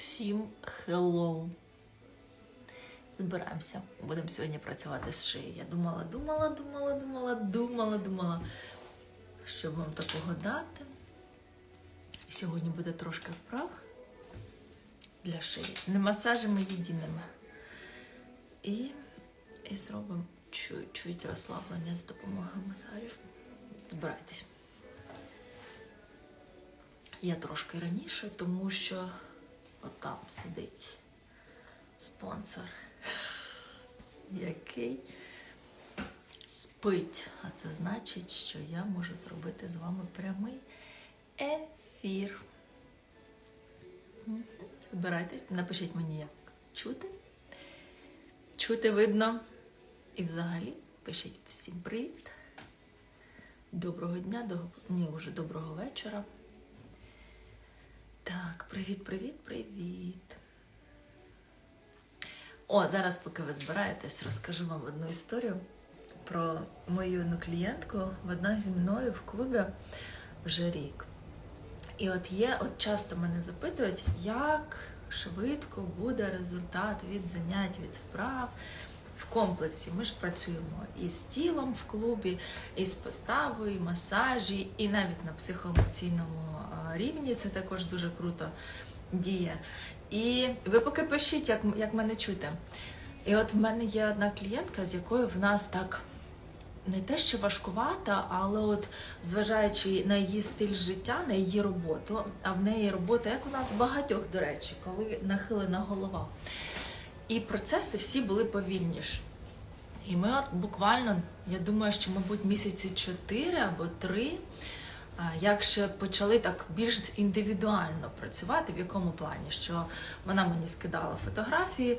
Всім hello. Збираємося. Будемо сьогодні працювати з шиєю. Я думала, думала, думала, думала, думала, думала, що вам такого дати. І сьогодні буде трошки вправ для шиї. Не масажами єдиними. І, і зробимо чуть-чуть розслаблення з допомогою масажів. Збирайтесь. Я трошки раніше, тому що отам сидить спонсор, який спить. А це значить, що я можу зробити з вами прямий ефір. Збирайтесь, напишіть мені, як чути. Чути видно. І взагалі пишіть всім привіт. Доброго дня, до... ні, вже доброго вечора. Так, привіт, привіт, привіт. О, зараз, поки ви збираєтесь, розкажу вам одну історію про мою одну клієнтку. Вона зі мною в клубі вже рік. І от є, от часто мене запитують, як швидко буде результат від занять, від вправ в комплексі. Ми ж працюємо і з тілом в клубі, і з поставою, і масажі, і навіть на психоемоційному рівні це також дуже круто діє. І ви поки пишіть, як, як мене чути. І от в мене є одна клієнтка, з якою в нас так не те, що важкувата, але от зважаючи на її стиль життя, на її роботу, а в неї робота, як у нас багатьох, до речі, коли нахилена голова. І процеси всі були повільніші. І ми от буквально, я думаю, що, мабуть, місяці чотири або три, а, як ще почали так більш індивідуально працювати, в якому плані, що вона мені скидала фотографії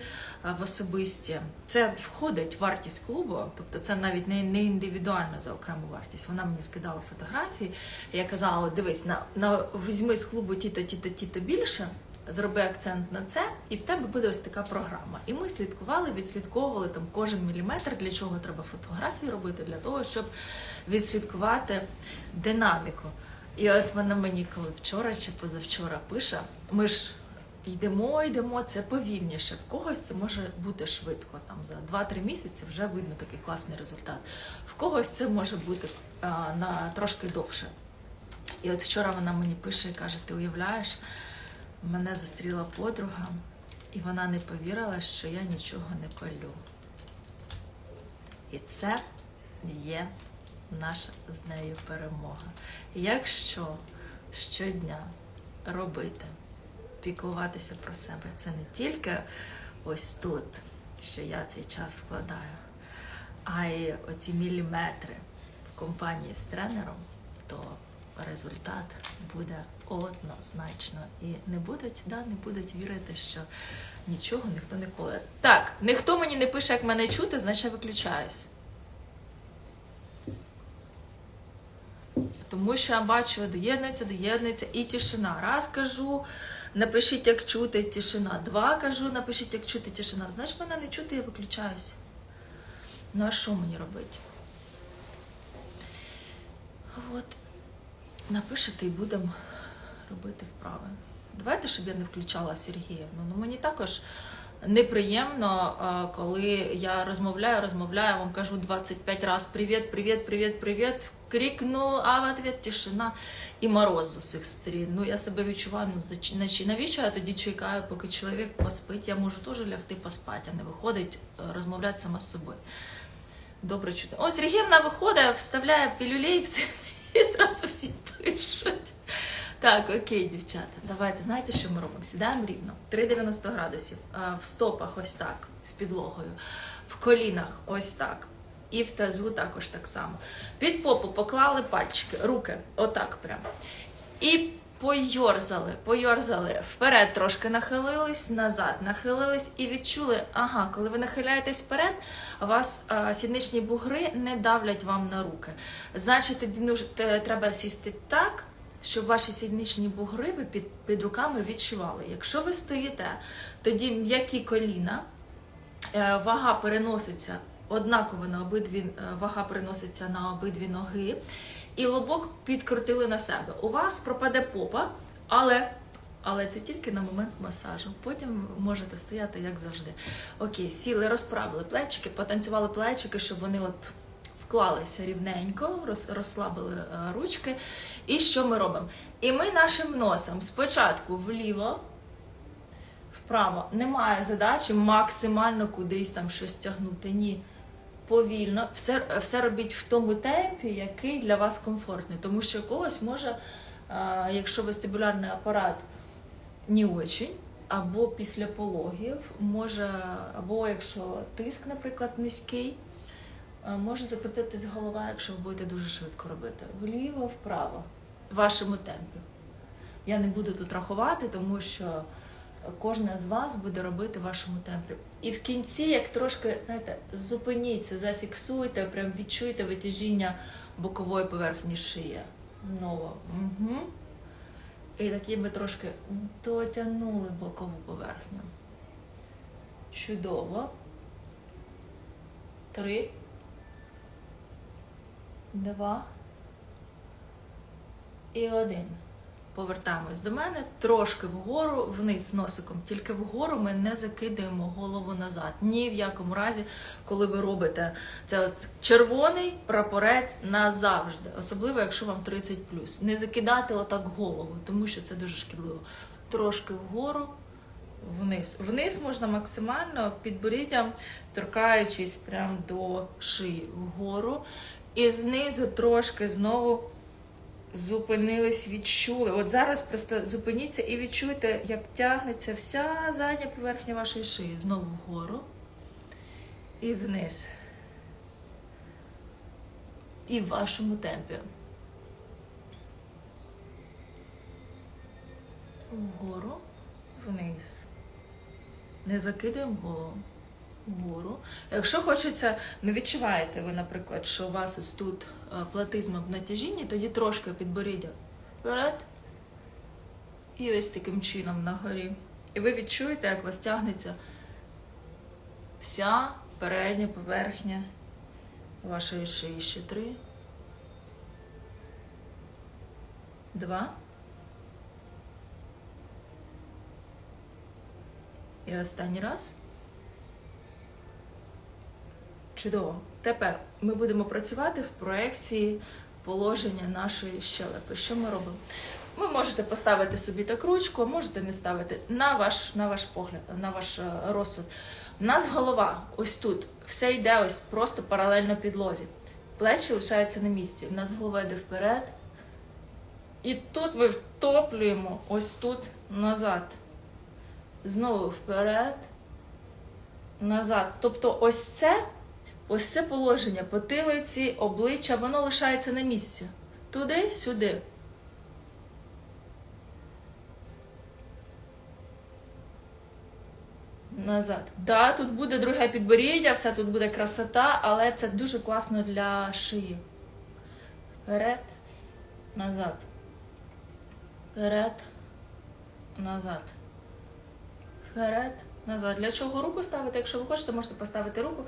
в особисті. Це входить в вартість клубу, тобто це навіть не, не індивідуально за окрему вартість. Вона мені скидала фотографії. Я казала: дивись, на, на візьми з клубу ті-то, ті-то, ті-то більше. Зроби акцент на це, і в тебе буде ось така програма. І ми слідкували, відслідковували там кожен міліметр, для чого треба фотографії робити, для того, щоб відслідкувати динаміку. І от вона мені, коли вчора чи позавчора пише, ми ж йдемо, йдемо, це повільніше. В когось це може бути швидко. Там за 2-3 місяці вже видно такий класний результат. В когось це може бути а, на трошки довше. І от вчора вона мені пише і каже: Ти уявляєш? Мене зустріла подруга, і вона не повірила, що я нічого не колю. І це є наша з нею перемога. Якщо щодня робити, піклуватися про себе, це не тільки ось тут, що я цей час вкладаю, а й оці міліметри в компанії з тренером, то результат буде однозначно. І не будуть, да, не будуть вірити, що нічого ніхто не коле. Так, ніхто мені не пише, як мене чути, значить я виключаюсь. Тому що я бачу, доєднується, доєднується і тишина. Раз кажу, напишіть, як чути, тишина. Два кажу, напишіть, як чути, тишина. Знаєш, мене не чути, я виключаюсь. Ну а що мені робити? От напишете і будемо робити вправи. Давайте, щоб я не включала Сергіївну. Ну мені також неприємно, коли я розмовляю, розмовляю, вам кажу 25 разів привіт, привіт, привіт, привіт. Крикну, а в ответ тишина і мороз з усіх сторін. Ну я себе відчуваю, ну навіщо я тоді чекаю, поки чоловік поспить. Я можу теж лягти поспати, а не виходить е, розмовляти сама з собою. Добре чути. О, Сергіївна виходить, вставляє пілюлей і зразу всі пишуть. Так, окей, дівчата, давайте. Знаєте, що ми робимо? Сідаємо рівно. 3,90 градусів. В стопах ось так, з підлогою. В колінах ось так. І в тазу також так само. Під попу поклали пальчики, руки, отак прямо. І пойорзали, пойорзали. Вперед трошки нахилились, назад нахилились і відчули, ага, коли ви нахиляєтесь вперед, вас а, сідничні бугри не давлять вам на руки. Значить, тоді треба сісти так, щоб ваші сідничні бугри ви під, під руками відчували. Якщо ви стоїте, тоді м'які коліна, е, вага переноситься однаково на обидві е, вага переноситься на обидві ноги, і лобок підкрутили на себе. У вас пропаде попа, але Але це тільки на момент масажу. Потім можете стояти як завжди. Окей, сіли, розправили плечики, потанцювали плечики, щоб вони от вклалися рівненько, роз- розслабили е, ручки. І що ми робимо? І ми нашим носом спочатку вліво, вправо. Немає задачі максимально кудись там щось тягнути. Ні. Повільно, все, все робіть в тому темпі, який для вас комфортний. Тому що когось може, е, якщо вестибулярний апарат не очень, або після пологів, може, або якщо тиск, наприклад, низький, може закрутитись голова, якщо ви будете дуже швидко робити. Вліво, вправо, вашому темпі. Я не буду тут рахувати, тому що кожна з вас буде робити в вашому темпі. І в кінці, як трошки, знаєте, зупиніться, зафіксуйте, прям відчуйте витяжіння бокової поверхні шиї. Знову. Угу. І такі ми трошки дотягнули бокову поверхню. Чудово. Три. Два. І один. Повертаємось до мене трошки вгору, вниз носиком. Тільки вгору ми не закидаємо голову назад. Ні в якому разі, коли ви робите це червоний прапорець назавжди, особливо якщо вам 30 Не закидати отак голову, тому що це дуже шкідливо. Трошки вгору, вниз. Вниз можна максимально підборіддям, торкаючись прямо до шиї вгору. І знизу трошки знову зупинились, відчули. От зараз просто зупиніться і відчуйте, як тягнеться вся задня поверхня вашої шиї. Знову вгору і вниз. І в вашому темпі. Вгору, вниз. Не закидаємо голову. Вгору. Якщо хочеться, не відчуваєте ви, наприклад, що у вас ось тут е, платизма в натяжінні, тоді трошки підборіддя вперед. І ось таким чином на горі. І ви відчуєте, як вас тягнеться вся передня поверхня вашої шиї. Ще три. Два. І останній раз. Чудово. Тепер ми будемо працювати в проекції положення нашої щелепи. Що ми робимо? Ви можете поставити собі так ручку, можете не ставити на ваш, на ваш погляд, на ваш е, розсуд. У нас голова ось тут. Все йде ось просто паралельно підлозі. Плечі лишаються на місці. У нас голова йде вперед. І тут ми втоплюємо ось тут назад. Знову вперед, назад. Тобто, ось це. Ось це положення потилиці, обличчя, воно лишається на місці. Туди, сюди. Назад. Да, тут буде друге підборіддя, все тут буде красота, але це дуже класно для шиї. Вперед, назад. Вперед, назад. Вперед, назад. Для чого руку ставити? Якщо ви хочете, можете поставити руку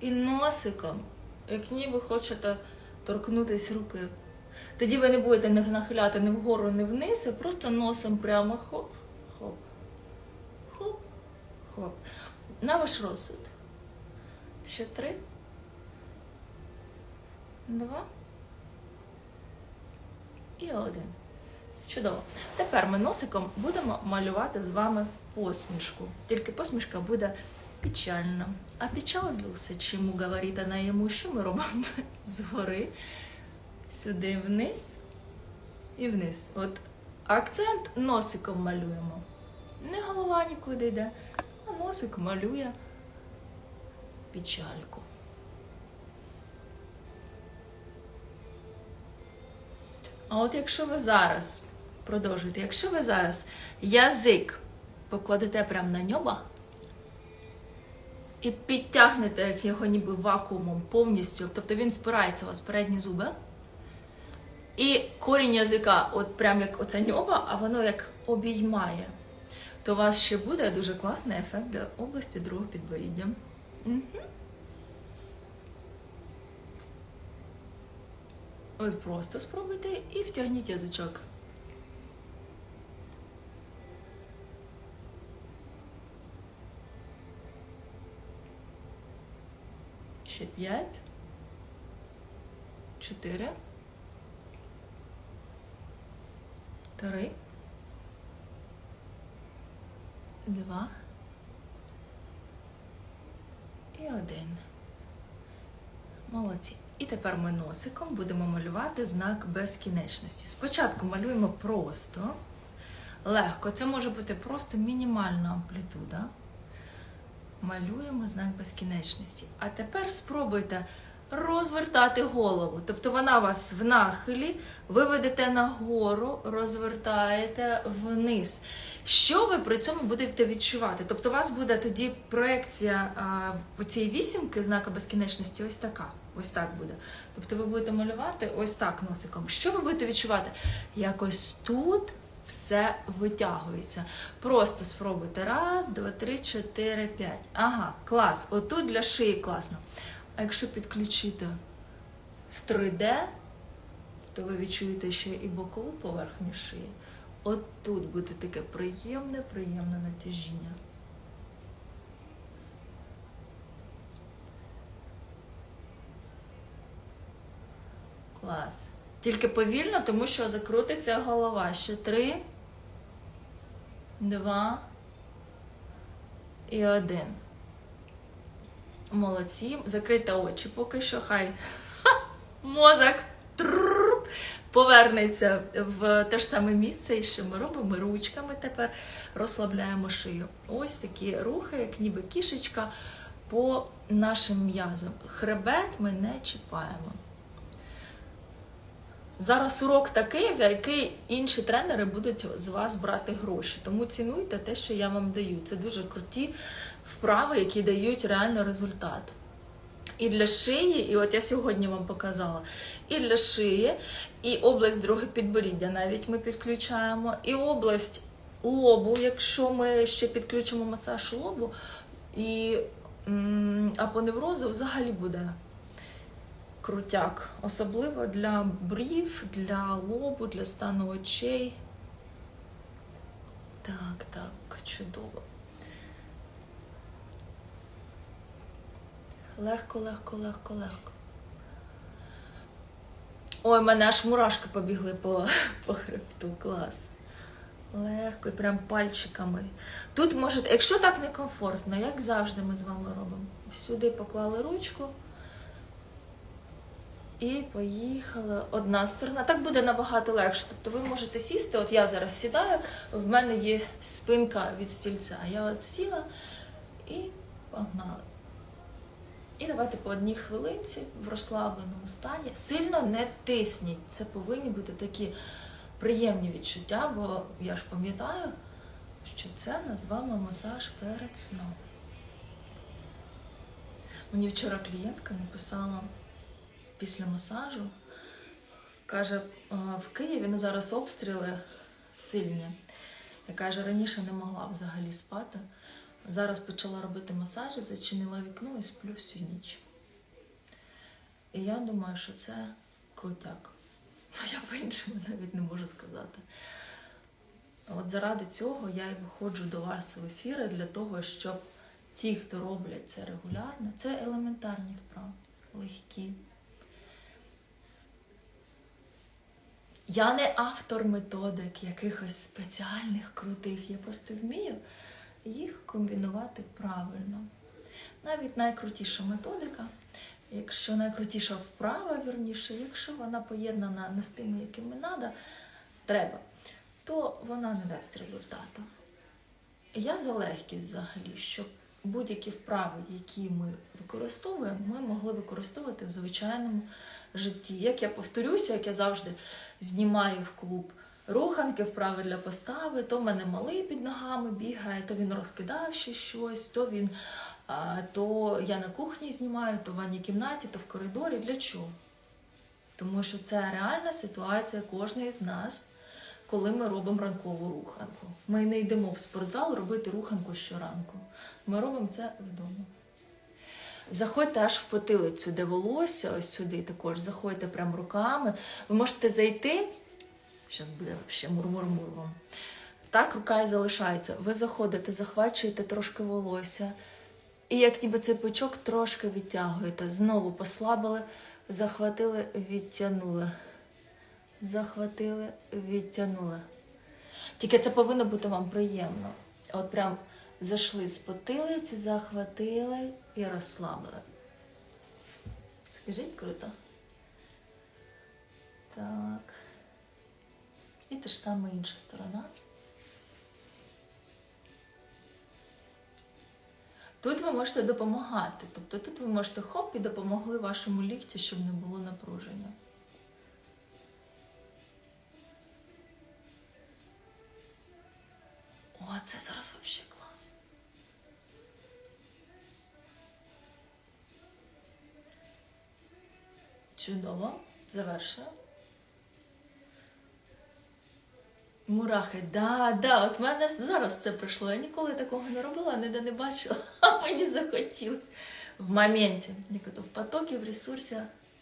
і носиком, як ніби хочете торкнутись руки. Тоді ви не будете нахиляти ні вгору, ні вниз, а просто носом прямо хоп, хоп, хоп, хоп. На ваш розсуд. Ще три. Два. І один. Чудово. Тепер ми носиком будемо малювати з вами посмішку. Тільки посмішка буде печально. А печалился, чому говорить вона йому, що ми робимо згори, сюди вниз і вниз. От акцент носиком малюємо. Не голова нікуди йде, а носик малює печальку. А от якщо ви зараз продовжуєте, якщо ви зараз язик покладете прямо на ньоба, і підтягнете як його ніби вакуумом повністю, тобто він впирається у вас в передні зуби. І корінь язика, от прям як оця ньоба, а воно як обіймає, то у вас ще буде дуже класний ефект для області другого підборіддя. Угу. От просто спробуйте і втягніть язичок. Ще п'ять. Чотири. Три. Два. І один. Молодці. І тепер ми носиком будемо малювати знак безкінечності. Спочатку малюємо просто, легко. Це може бути просто мінімальна амплітуда. Малюємо знак безкінечності. А тепер спробуйте розвертати голову. Тобто вона вас в нахилі, ви ведете нагору, розвертаєте вниз. Що ви при цьому будете відчувати? Тобто, у вас буде тоді проекція цієї вісімки, знака безкінечності, ось така. Ось так буде. Тобто ви будете малювати ось так носиком. Що ви будете відчувати? Якось тут все витягується. Просто спробуйте. Раз, два, три, чотири, п'ять. Ага, клас. Отут для шиї класно. А якщо підключити в 3D, то ви відчуєте ще і бокову поверхню шиї. От тут буде таке приємне, приємне натяжіння. Клас. Тільки повільно, тому що закрутиться голова. Ще три, два і один. Молодці. Закрийте очі поки що. Хай мозок повернеться в те ж саме місце, і що ми робимо Ми ручками тепер розслабляємо шию. Ось такі рухи, як ніби кішечка по нашим м'язам. Хребет ми не чіпаємо. Зараз урок такий, за який інші тренери будуть з вас брати гроші. Тому цінуйте те, що я вам даю. Це дуже круті вправи, які дають реально результат. І для шиї, і от я сьогодні вам показала, і для шиї, і область друге підборіддя навіть ми підключаємо, і область лобу, якщо ми ще підключимо масаж лобу, і апоневрозу взагалі буде крутяк. Особливо для брів, для лобу, для стану очей. Так, так, чудово. Легко, легко, легко, легко. Ой, в мене аж мурашки побігли по, по хребту. Клас. Легко і прям пальчиками. Тут можете, якщо так некомфортно, як завжди ми з вами робимо. Сюди поклали ручку. І поїхала одна сторона. Так буде набагато легше. Тобто ви можете сісти, от я зараз сідаю, в мене є спинка від стільця. Я от сіла і погнали. І давайте по одній хвилинці в розслабленому стані. Сильно не тисніть. Це повинні бути такі приємні відчуття, бо я ж пам'ятаю, що це вами масаж перед сном. Мені вчора клієнтка написала після масажу. Каже, в Києві на зараз обстріли сильні. Я каже, раніше не могла взагалі спати. Зараз почала робити масажі, зачинила вікно і сплю всю ніч. І я думаю, що це крутяк. Я по-іншому навіть не можу сказати. От заради цього я і виходжу до вас в ефіри для того, щоб ті, хто роблять це регулярно, це елементарні вправи, легкі. Я не автор методик якихось спеціальних крутих. Я просто вмію їх комбінувати правильно. Навіть найкрутіша методика, якщо найкрутіша вправа, вірніше, якщо вона поєднана не з тими, якими надо, треба, то вона не дасть результату. Я за легкість взагалі, щоб будь-які вправи, які ми використовуємо, ми могли використовувати в звичайному житті. Як я повторюся, як я завжди знімаю в клуб руханки, вправи для постави, то в мене малий під ногами бігає, то він розкидав ще щось, то він. То я на кухні знімаю, то в ванній кімнаті, то в коридорі. Для чого? Тому що це реальна ситуація кожної з нас, коли ми робимо ранкову руханку. Ми не йдемо в спортзал робити руханку щоранку. Ми робимо це вдома. Заходьте аж в потилицю, де волосся, ось сюди також. Заходьте прямо руками. Ви можете зайти. Зараз буде взагалі мур-мур-мур вам. Так, рука і залишається. Ви заходите, захвачуєте трошки волосся І як ніби цей пучок трошки відтягуєте. Знову послабили, захватили, відтягнули. Захватили, відтягнули. Тільки це повинно бути вам приємно. От прям зайшли з потилиці, захватили і розслабили. Скажіть круто. Так. І те ж саме інша сторона. Тут ви можете допомагати. Тобто тут ви можете хоп і допомогли вашому лікті, щоб не було напруження. Це зараз взагалі клас. Чудово. Завершую. Мурахи, да, да, от в мене зараз це прийшло. Я ніколи такого не робила, ніде не бачила, а мені захотілося. В моменті, як то в потокі, в ресурсі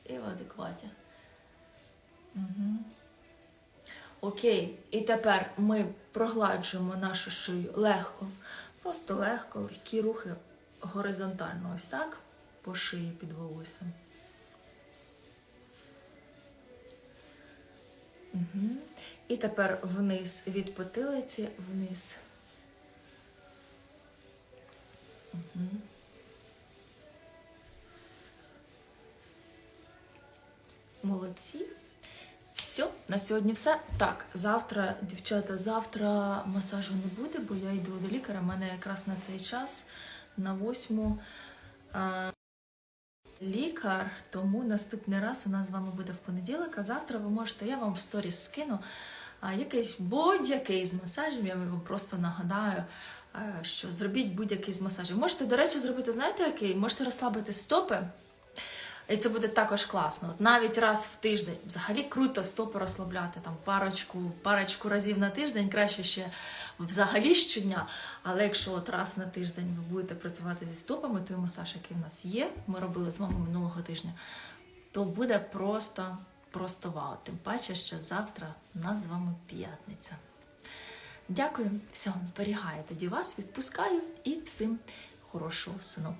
і в адекваті. Угу. Окей, і тепер ми прогладжуємо нашу шию легко, просто легко, легкі рухи горизонтально, ось так, по шиї під волоссям. Угу. І тепер вниз від потилиці, вниз. Угу. Молодці. Все, на сьогодні все. Так, завтра, дівчата, завтра масажу не буде, бо я йду до лікаря. У мене якраз на цей час на восьму лікар, тому наступний раз у нас з вами буде в понеділок. А завтра ви можете, я вам в сторіс скину якийсь будь-який з масажів. Я вам просто нагадаю, що зробіть будь-який з масажів. Можете, до речі, зробити, знаєте, який? Можете розслабити стопи. І це буде також класно. От навіть раз в тиждень. Взагалі круто стопи розслабляти там парочку, парочку разів на тиждень, краще ще взагалі щодня. Але якщо от раз на тиждень ви будете працювати зі стопами, той масаж, який в нас є, ми робили з вами минулого тижня, то буде просто, просто вау. Тим паче, що завтра у нас з вами п'ятниця. Дякую, все, зберігаю тоді вас, відпускаю і всім хорошого сну.